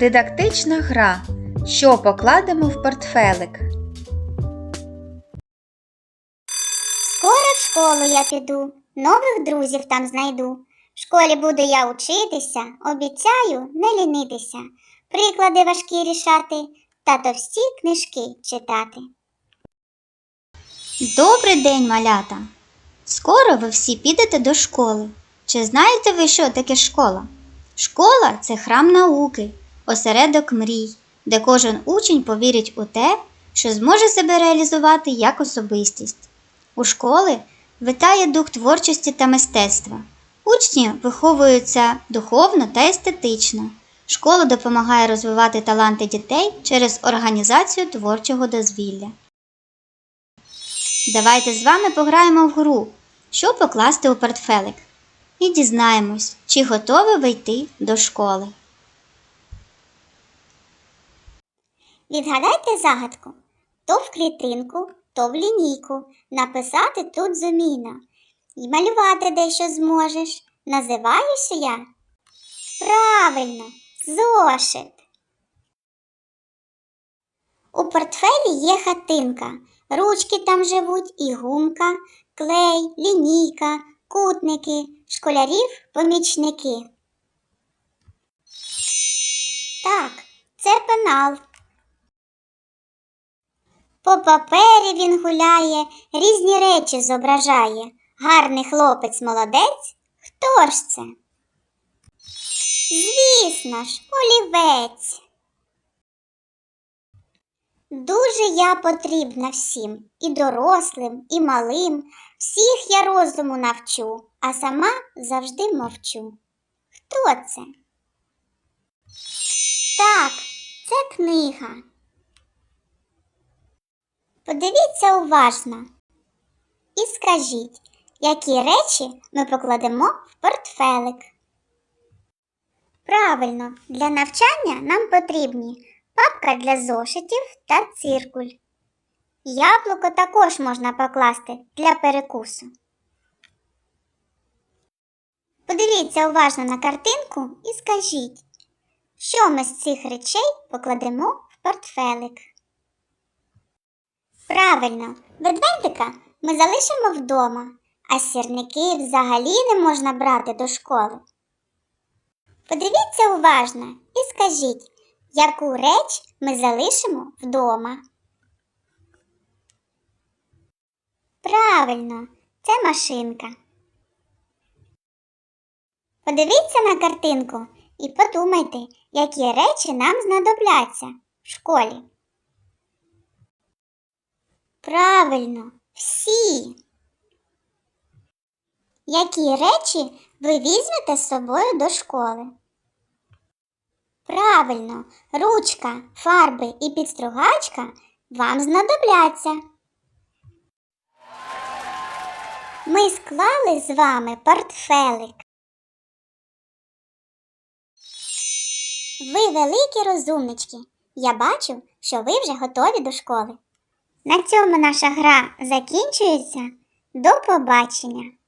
Дидактична гра. Що покладемо в портфелик? Скоро в школу я піду, нових друзів там знайду. В школі буду я учитися, обіцяю не лінитися, приклади важкі рішати та товсті книжки читати. Добрий день, малята! Скоро ви всі підете до школи. Чи знаєте ви, що таке школа? Школа це храм науки, осередок мрій, де кожен учень повірить у те, що зможе себе реалізувати як особистість. У школи витає дух творчості та мистецтва. Учні виховуються духовно та естетично. Школа допомагає розвивати таланти дітей через організацію творчого дозвілля. Давайте з вами пограємо в гру, що покласти у портфелик. І дізнаємось, чи готові ви йти до школи. Відгадайте загадку. То в клітинку, то в лінійку. Написати тут зумійно. І малювати дещо зможеш. Називаюся я? Правильно, зошит. У портфелі є хатинка. Ручки там живуть і гумка, клей, лінійка, кутники, школярів помічники. Так, це пенал. По папері він гуляє, різні речі зображає. Гарний хлопець молодець. Хто ж це? Звісно ж, олівець. Дуже я потрібна всім, і дорослим, і малим. Всіх я розуму навчу, а сама завжди мовчу. Хто це? Так, це книга. Подивіться уважно і скажіть, які речі ми покладемо в портфелик. Правильно, для навчання нам потрібні папка для зошитів та циркуль. Яблуко також можна покласти для перекусу. Подивіться уважно на картинку і скажіть, що ми з цих речей покладемо в портфелик. Правильно, ведмедика ми залишимо вдома, а сірники взагалі не можна брати до школи. Подивіться уважно і скажіть, яку реч ми залишимо вдома. Правильно, це машинка. Подивіться на картинку і подумайте, які речі нам знадобляться в школі. Правильно, всі. Які речі ви візьмете з собою до школи? Правильно, ручка, фарби і підстругачка вам знадобляться. Ми склали з вами портфелик. Ви великі розумнички. Я бачу, що ви вже готові до школи. На цьому наша гра закінчується. До побачення!